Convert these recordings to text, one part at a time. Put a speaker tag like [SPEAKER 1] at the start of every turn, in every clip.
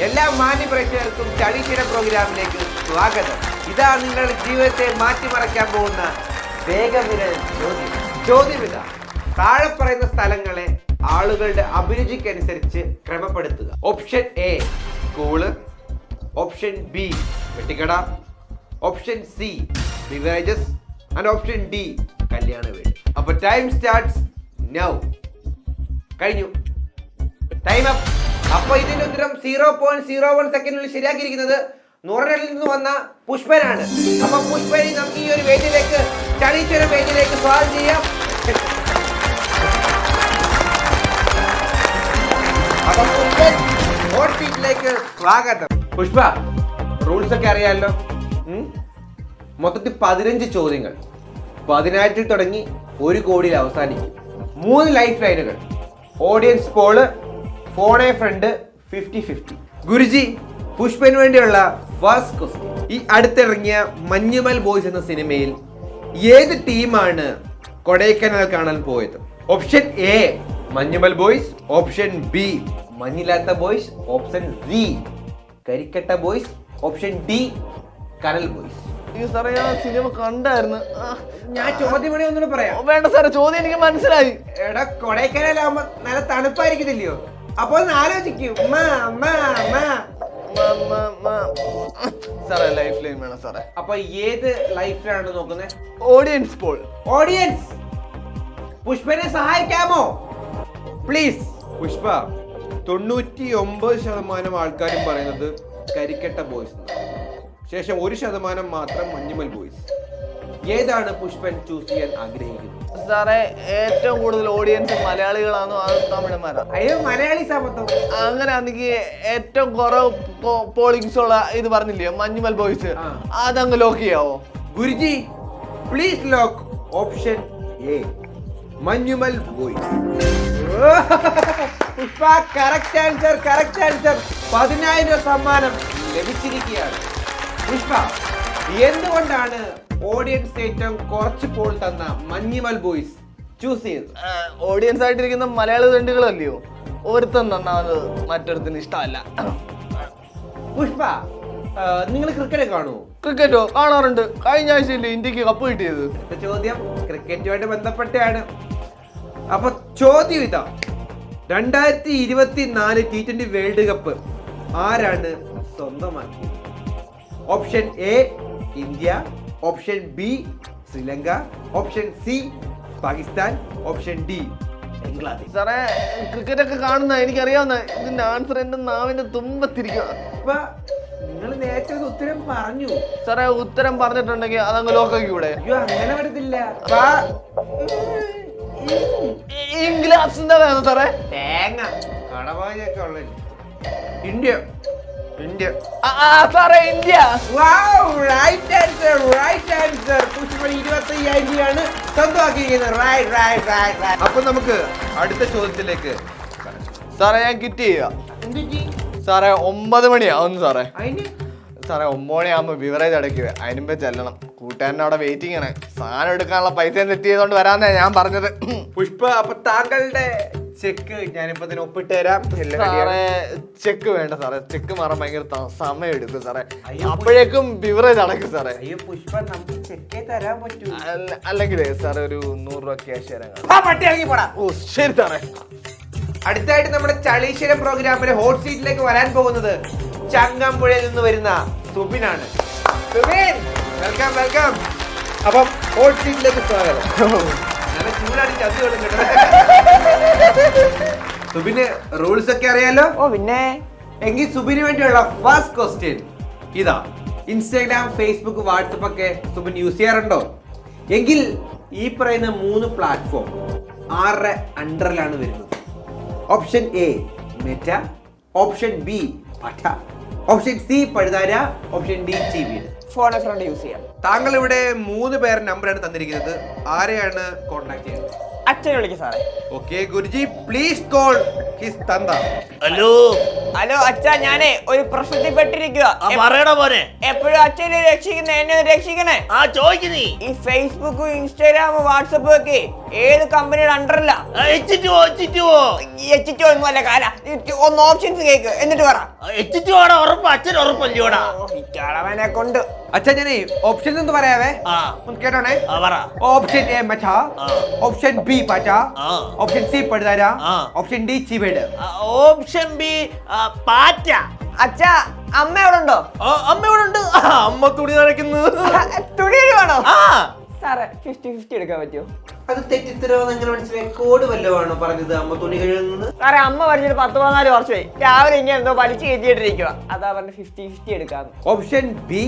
[SPEAKER 1] എല്ലാ മാന്യ പ്രേക്ഷകർക്കും ചളിക്കിട പ്രോഗ്രാമിലേക്ക് സ്വാഗതം. ഇതാ നിങ്ങളുടെ ജീവിതത്തെ മാറ്റിമറയ്ക്കാൻ പോകുന്ന വേഗവിരൽ ചോദ്യം ചോദ്യം ഇതാ താഴെ പറയുന്ന സ്ഥലങ്ങളെ ആളുകളുടെ അഭിരുചിക്കനുസരിച്ച് ക്രമപ്പെടുത്തുക. Option A school option B വെട്ടിക്കട. Option C beverages and option D കല്യാണ വീട്. അപ്പൊ ടൈം സ്റ്റാർട്ട്സ് നൗ കഴിഞ്ഞു. ടൈം അപ്പ് അപ്പൊ ഇതിന്റെ ഉത്തരം സീറോ പോയിന്റ് സീറോ വൺ സെക്കൻഡിൽ ശരിയാക്കിയിരിക്കുന്നത് നൂറിനിൽ നിന്ന് വന്ന പുഷ്പനാണ്. അപ്പൊ പുഷ്പനെ നമുക്ക് ഈ ഒരു വേദിയിലേക്ക് ചളിച്ചൊരു വേദിയിലേക്ക് സ്വാഗതം ചെയ്യാം. അപ്പൊ പുഷ്പൻ സ്വാഗതം. പുഷ്പ റൂൾസ് ഒക്കെ അറിയാമല്ലോ മൊത്തത്തിൽ പതിനഞ്ച് ചോദ്യങ്ങൾ. പതിനായിരത്തിൽ തുടങ്ങി ഒരു കോടിയിൽ അവസാനിക്കും. മൂന്ന് ലൈഫ് ലൈനുകൾ audience poll phone a friend fifty fifty Guruji പുഷ്പന് വേണ്ടിയുള്ള ഫസ്റ്റ് ക്വസ്റ്റ്യൻ ഈ അടുത്തിറങ്ങിയ മഞ്ഞുമൽ ബോയ്സ് എന്ന സിനിമയിൽ ഏത് ടീമാണ് കൊടൈക്കനാൽ കാണാൻ പോയത്? Option A Manjummel boys. Option B മഞ്ഞില്ലാത്ത boys. Option C കരിക്കട്ട ബോയ്സ്. ഓപ്ഷൻ ഡി കനൽ ബോയ്സ്.
[SPEAKER 2] ഈ സാറേ ഞാൻ സിനിമ കണ്ടായിരുന്നു.
[SPEAKER 1] ഞാൻ ചോദ്യം ഒന്നുകൂടെ പറയാം.
[SPEAKER 2] വേണ്ട സാറേ ചോദ്യം എനിക്ക് മനസ്സിലായി.
[SPEAKER 1] എടാ കൊടൈക്കനാലാകുമ്പോ നല്ല തണുപ്പായിരിക്കത്തില്ലയോ? അപ്പൊ ഒന്ന് ആലോചിക്കും.
[SPEAKER 2] സാറേ ലൈഫ് ലൈൻ വേണം സാറേ.
[SPEAKER 1] അപ്പൊ ഏത് ലൈഫിലാണ് നോക്കുന്നത്
[SPEAKER 2] ഓഡിയൻസ് പോൾ
[SPEAKER 1] ഓഡിയൻസ് പുഷ്പനെ സഹായിക്കാമോ? പ്ലീസ് പുഷ്പ തൊണ്ണൂറ്റി ഒമ്പത് ശതമാനം ആൾക്കാരും പറയുന്നത് കരിക്കട്ട ബോയ്സ് ശേഷം ഒരു ശതമാനം മാത്രം മഞ്ഞുമൽ ബോയ്സ് ഏതാണ് പുഷ്പൻ ചൂസ് ചെയ്യാൻ ആഗ്രഹിക്കുന്നത്?
[SPEAKER 2] സാറേ ഏറ്റവും കൂടുതൽ ഓഡിയൻസ് മലയാളികളാണോ അത് തമിഴന്മാരാ?
[SPEAKER 1] അയ്യോ മലയാളി സമത്വം.
[SPEAKER 2] അങ്ങനെ ആണെങ്കിൽ ഏറ്റവും കുറവ് പോളിങ്സ് ഉള്ള ഇത് പറഞ്ഞില്ലേ മഞ്ഞുമൽ ബോയ്സ്. അതങ്ങ് lock ചെയ്യാവോ?
[SPEAKER 1] Guruji please lock option A Manjummel boys Pushpa correct answer correct answer പതിനായിരം സമ്മാനം ലഭിച്ചിരിക്കുകയാണ്. പുഷ്പ എന്തുകൊണ്ടാണ് ഓഡിയൻസ് ഏറ്റവും കുറച്ച് പോൾ തന്ന മഞ്ഞിമൽ ബോയ്സ് ചൂസ് ചെയ്ത്.
[SPEAKER 2] ഓഡിയൻസ് ആയിട്ടിരിക്കുന്ന മലയാള തണ്ടുകളല്ലയോ ഒരുത്തൻ നന്നാവുന്നത് മറ്റൊരുത്തിന് ഇഷ്ടമല്ല.
[SPEAKER 1] പുഷ്പ നിങ്ങൾ ക്രിക്കറ്റ് കാണുമോ
[SPEAKER 2] ക്രിക്കറ്റോ കാണാറുണ്ട്. കഴിഞ്ഞ ആഴ്ചയില്ലേ ഇന്ത്യയ്ക്ക് കപ്പ് കിട്ടിയത്.
[SPEAKER 1] ചോദ്യം ക്രിക്കറ്റുമായിട്ട് ബന്ധപ്പെട്ടാണ്. അപ്പൊ ചോദ്യം ഇതാ. രണ്ടായിരത്തി ഇരുപത്തി നാല് ടി ട്വന്റി വേൾഡ് കപ്പ് ആരാണ് സ്വന്തമാക്കിയത്? Option A India. Option B Sri Lanka option C Pakistan option D Bangladesh
[SPEAKER 2] സാറേ ക്രിക്കറ്റ് ഒക്കെ കാണുന്ന എനിക്കറിയാവുന്ന ഇതിന്റെ ആൻസർ എന്റെ നാവിന്റെ തുമ്പത്തിരിക്കുക
[SPEAKER 1] നിങ്ങൾ നേരത്തെ ഉത്തരം പറഞ്ഞു
[SPEAKER 2] സാറേ ഉത്തരം പറഞ്ഞിട്ടുണ്ടെങ്കിൽ അതങ്ങ് ലോക്കാക്കി കൂടെ
[SPEAKER 1] അയ്യോ അങ്ങനെ വരത്തില്ല അപ്പൊ,
[SPEAKER 2] ഇംഗ്ലാസ് വേണം സാറേ
[SPEAKER 1] തേങ്ങ കടവായൊക്കെ ഉള്ള ഇന്ത്യ ഇന്ത്യ.
[SPEAKER 2] സാറേ India.
[SPEAKER 1] Right answer right answer കുശുമണി ഇരുപത്തി അയ്യായിരം രൂപയാണ് സ്വന്തമാക്കിയിരിക്കുന്നത്. റൈറ്റ് റൈറ്റ് റൈറ്റ് റൈറ്റ് അപ്പൊ നമുക്ക് അടുത്ത ചോദ്യത്തിലേക്ക്
[SPEAKER 2] സാറേ ഞാൻ കിറ്റ് ചെയ്യുക സാറേ ഒമ്പത് മണിയാവുന്നു സാറേ. സാറേ ഒമ്പത് മണിയാകുമ്പോൾ ബിവറേജ് അടയ്ക്കുക അതിനുമ്പേ ചെല്ലണം. കൂട്ടുകാരനെ അവിടെ വെയിറ്റിംഗ് ആണ്. സാധനം എടുക്കാനുള്ള പൈസ സെറ്റ് ചെയ്തോണ്ട് വരാന്നേ ഞാൻ പറഞ്ഞത്.
[SPEAKER 1] പുഷ്പ അപ്പൊ താങ്കളുടെ ചെക്ക് ഞാനിപ്പോ ഇതിന് ഒപ്പിട്ട് തരാം.
[SPEAKER 2] സാറേ ചെക്ക് വേണ്ട സാറേ. ചെക്ക് മാറാൻ ഭയങ്കര ത- സമയം എടുക്കും സാറേ അപ്പോഴേക്കും ബിവറേജ് നടക്കും സാറേ.
[SPEAKER 1] അയ്യോ പുഷ്പ നമുക്ക് ചെക്കേ തരാൻ പറ്റൂ.
[SPEAKER 2] അല്ല- അല്ലെങ്കിൽ സാറേ ഒരു നൂറ് രൂപ ക്യാഷ് തരാൻ കാണും.
[SPEAKER 1] ആ പട്ടി ഇറങ്ങി പോടാ.
[SPEAKER 2] ഓ ശരി സാറേ.
[SPEAKER 1] അടുത്തായിട്ട് നമ്മുടെ ചളീശ്വരം പ്രോഗ്രാമിലെ ഹോട്ട് സീറ്റിലേക്ക് വരാൻ പോകുന്നത് ചങ്ങമ്പുഴയിൽ നിന്ന് വരുന്ന സുബിൻ ആണ് സുബിൻ വെൽക്കം വെൽക്കം അപ്പം ഹോട്ട് സീറ്റിലേക്ക് സ്വാഗതം. സുബിന് റൂൾസ് ഒക്കെ അറിയാലോ?
[SPEAKER 3] ഓ പിന്നെ?
[SPEAKER 1] എങ്കിൽ സുബിന് വേണ്ടിയുള്ള ഫസ്റ്റ് ക്വസ്റ്റ്യൻ ഇതാ. ഇൻസ്റ്റാഗ്രാം ഫേസ്ബുക്ക് വാട്സപ്പ് ഒക്കെ സുബിൻ യൂസ് ചെയ്യാറുണ്ടോ? എങ്കിൽ ഈ പറയുന്ന മൂന്ന് പ്ലാറ്റ്ഫോം ആറര അണ്ടറിലാണ് വരുന്നത്? Option A Meta option B പഠ ഓപ്ഷൻ സി പഴുതാര ഓപ്ഷൻ ഡി ടി വീട്
[SPEAKER 3] ഫോൺ ഫ്രണ്ട് യൂസ് ചെയ്യാം.
[SPEAKER 1] താങ്കൾ ഇവിടെ മൂന്ന് പേരുടെ നമ്പറാണ് തന്നിരിക്കുന്നത്. ആരെയാണ് കോൺടാക്ട് ചെയ്യുന്നത്?
[SPEAKER 3] അച്ഛനെ വിളിക്കും സാറേ.
[SPEAKER 1] Okay Guruji please call his തന്ത.
[SPEAKER 3] ഹലോ.
[SPEAKER 4] ഹലോ അച്ഛാ ഞാനേ ഒരു പ്രശ്നത്തിൽ പെട്ടിരിക്കുക
[SPEAKER 3] ആ പറയണ മോനെ.
[SPEAKER 4] എപ്പോഴും അച്ഛനെ രക്ഷിക്കുന്നേ എന്നെ ഒന്ന് രക്ഷിക്കണേ.
[SPEAKER 3] ആ ചോദിക്ക് നീ
[SPEAKER 4] ഈ ഫേസ്ബുക്കും ഇൻസ്റ്റാഗ്രാമും വാട്സപ്പും ഒക്കെ ഏത് കമ്പനിയുടെ അണ്ടറല്ല
[SPEAKER 3] ആ, എച്ചിട്ട് പോ എച്ചിട്ട് പോ
[SPEAKER 4] എച്ച് ടു ഒന്നും അല്ല കാല. ഒന്ന് ഓപ്ഷൻസ് കേക്ക് എന്നിട്ട് പറ.
[SPEAKER 3] പോടാ ഉറപ്പ്. അച്ഛൻ ഉറപ്പല്ലോടാ.
[SPEAKER 4] ഈ കളവനെ കൊണ്ട്.
[SPEAKER 1] അച്ഛൻ ഞാനേ ഓപ്ഷൻ ഒന്ന് പറയാവേ ഒന്ന് കേട്ടോണേ ഓപ്ഷൻ എ മച്ചാ ഓപ്ഷൻ ബി പാറ്റ ഓപ്ഷൻ സി പടുതാര ഓപ്ഷൻ ഡി ചീവേട്
[SPEAKER 3] ഓപ്ഷൻ ബി പാറ്റ.
[SPEAKER 4] അച്ഛാ അമ്മ എവിടെ ഉണ്ടോ?
[SPEAKER 3] അമ്മ ഇവിടെ ഉണ്ട്? അമ്മ തുണി നനയ്ക്കുന്നു.
[SPEAKER 4] തുണി വേണോ?
[SPEAKER 3] ആ.
[SPEAKER 4] സാറേ ഫിഫ്റ്റി ഫിഫ്റ്റി എടുക്കാൻ പറ്റുമോ?
[SPEAKER 1] അത് തെറ്റിത്തരവെന്ന് എങ്ങനെ മനസ്സിലായി കോഡ് വല്ലതുമാണോ പറഞ്ഞത്? അമ്മ തുണി കഴുകുന്നത്?
[SPEAKER 4] സാറേ അമ്മ പഠിച്ചിട്ട് പത്ത് പതിനാല് വർഷമായി. രാവിലെ ഇങ്ങനെ എന്തോ വലിച്ചു കയറ്റിയിട്ടിരിക്കുക അതാ പറഞ്ഞ ഫിഫ്റ്റി ഫിഫ്റ്റി എടുക്കാന്ന്.
[SPEAKER 1] ഓപ്ഷൻ ബി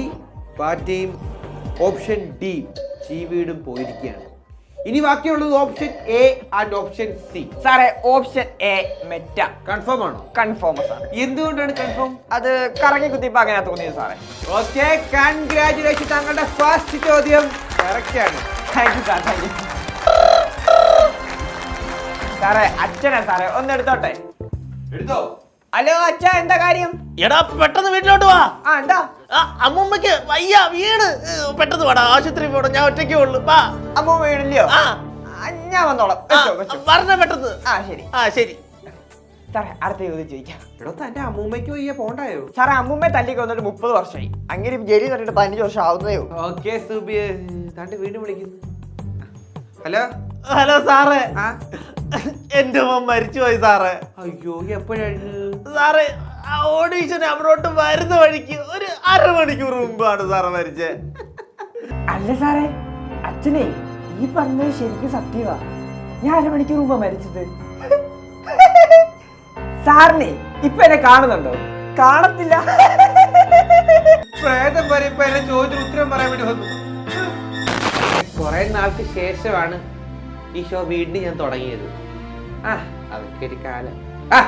[SPEAKER 1] പാറ്റയും ഓപ്ഷൻ ഡി ചീവീടും പോയിരിക്കുകയാണ്. ഇനി ബാക്കിയുള്ളത് option A and option C.
[SPEAKER 4] സാറേ ഓപ്ഷൻ എ മെറ്റ.
[SPEAKER 1] കൺഫേം ആണോ?
[SPEAKER 4] കൺഫേം സാർ
[SPEAKER 1] എന്തുകൊണ്ടാണ് കൺഫേം
[SPEAKER 4] അത് കറങ്ങി കുത്തിയപ്പോ അങ്ങനെ തോന്നിയത് സാറേ.
[SPEAKER 1] ഓക്കെ കൺഗ്രാചുലേഷൻ താങ്കളുടെ ഫസ്റ്റ് ചോദ്യം കറക്റ്റ് ആണ്.
[SPEAKER 4] Thank you sir thank you സാറേ അച്ഛനാ സാറേ. ഒന്ന് എടുത്തോട്ടെ?
[SPEAKER 1] എടുത്തോ?
[SPEAKER 4] ഹലോ അച്ഛ എന്താ കാര്യം?
[SPEAKER 3] എടാ പെട്ടെന്ന് വീട്ടിലോട്ട് വാ.
[SPEAKER 4] ആ എന്താ?
[SPEAKER 3] ആ, അമ്മൂമ്മയ്ക്ക് വയ്യ വീണ്. ഏ, പെട്ടെന്ന് വാടാ ആശുപത്രി പോടാ ഞാൻ ഒറ്റയ്ക്കേ ഉള്ളൂ. വാ.
[SPEAKER 4] അമ്മ വീടില്ലയോ
[SPEAKER 3] ആ.
[SPEAKER 4] ആ, ഞാൻ വന്നോളാം.
[SPEAKER 3] ആ,
[SPEAKER 4] വെച്ചോ, വെച്ചോ.
[SPEAKER 3] പറഞ്ഞ പെട്ടെന്ന്.
[SPEAKER 4] ആ ശരി.
[SPEAKER 3] ആ ശരി.
[SPEAKER 4] സാറേ അടുത്ത ചോദ്യം ചോദിക്കാം.
[SPEAKER 1] എടോ തന്റെ അമ്മൂമ്മയ്ക്ക് വയ്യ പോണ്ടായോ?
[SPEAKER 4] സാറേ അമ്മുമ്മയെ തല്ലിക്ക് വന്നിട്ട് മുപ്പത് വർഷമായി. അങ്ങനെ ജയിലിൽ തന്നിട്ട് പതിനഞ്ച് വർഷം ആവുന്നതേ ഉള്ളൂ.
[SPEAKER 1] ഓക്കെ സുബി തന്റെ വീണ്ടും വിളിക്കുന്നു ഹലോ?
[SPEAKER 3] ഹലോ സാറേ.
[SPEAKER 1] ആ?
[SPEAKER 3] എന്റെ മരിച്ചു മരിച്ചുപോയി സാറേ.
[SPEAKER 1] അയ്യോ എപ്പോഴാണ്
[SPEAKER 3] സാറേ ആ ഓഡീഷൻ അവിടോട്ട് വരുന്ന വഴിക്ക് ഒരു അരമണിക്കൂർ മുമ്പാണ് സാറ് മരിച്ചേ.
[SPEAKER 4] അല്ല സാറേ അച്ഛനെ ഈ പറഞ്ഞത് ശരിക്കും സത്യമാ. ഞാൻ അരമണിക്കൂർ മുമ്പാ മരിച്ചത്. സാറിനെ ഇപ്പൊ എന്നെ കാണുന്നുണ്ടോ? കാണത്തില്ല.
[SPEAKER 1] പ്രേതം വരെ ഇപ്പൊ എന്നെ ചോദിച്ചു ഉത്തരം പറയാൻ വേണ്ടി വന്നു. കുറെ നാൾക്ക് ശേഷമാണ് ഈ ഷോ വീണ്ടും ഞാൻ തുടങ്ങിയത്. ആ അതൊക്കെ ഒരു കാലം. ആ.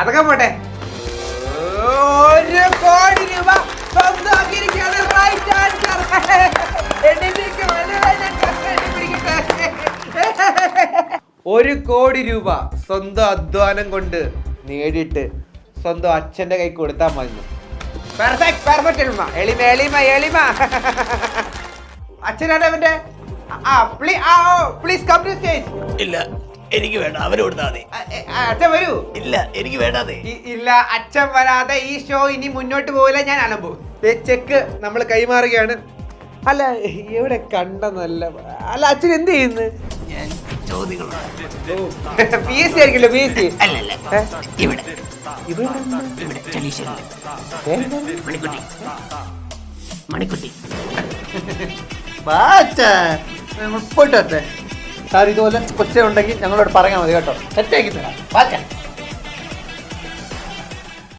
[SPEAKER 1] അതൊക്കെ പോട്ടെ. ഒരു കോടി രൂപ. ഒരു കോടി രൂപ സ്വന്തം അധ്വാനം കൊണ്ട് നേടിയിട്ട് സ്വന്തം അച്ഛന്റെ കൈ കൊടുത്താൽ മതി. പെർഫെക്റ്റ് പെർഫെക്റ്റ് എളിമ എളിമ എളിമ. അച്ഛനാണ് അവന്റെ ആ പ്ലീസ് കം ടു സ്റ്റേജ്
[SPEAKER 3] ഇല്ല. എനിക്ക് വേണ്ട അവർ കൊടുത്താൽ മതി.
[SPEAKER 1] അച്ഛൻ വരൂ.
[SPEAKER 3] ഇല്ല എനിക്ക് വേണ്ടാതെ
[SPEAKER 1] ഇല്ല അച്ഛൻ വരാതെ ഈ ഷോ ഇനി മുന്നോട്ട് പോകില്ല ഞാൻ അലമ്പു. ചെക്ക് നമ്മൾ കൈമാറുകയാണ്. അല്ല എവിടെ കണ്ട നല്ല അല്ല അച്ഛൻ എന്ത് ചെയ്യുന്നു?
[SPEAKER 3] ഞാൻ ചോദ്യങ്ങൾ
[SPEAKER 1] പി എസ് സി ആയിരിക്കല്ലോ പി എസ് സി
[SPEAKER 3] അല്ലല്ല ഇവിടെ. ഇവിടെ മണിക്കുട്ടി. മണിക്കുട്ടി.
[SPEAKER 2] സാർ ഇതുപോലെ കൊച്ചുണ്ടെങ്കിൽ ഞങ്ങളോട് പറയാൻ മതി കേട്ടോ. സെറ്റാക്കി തരാം. വാച്ചാ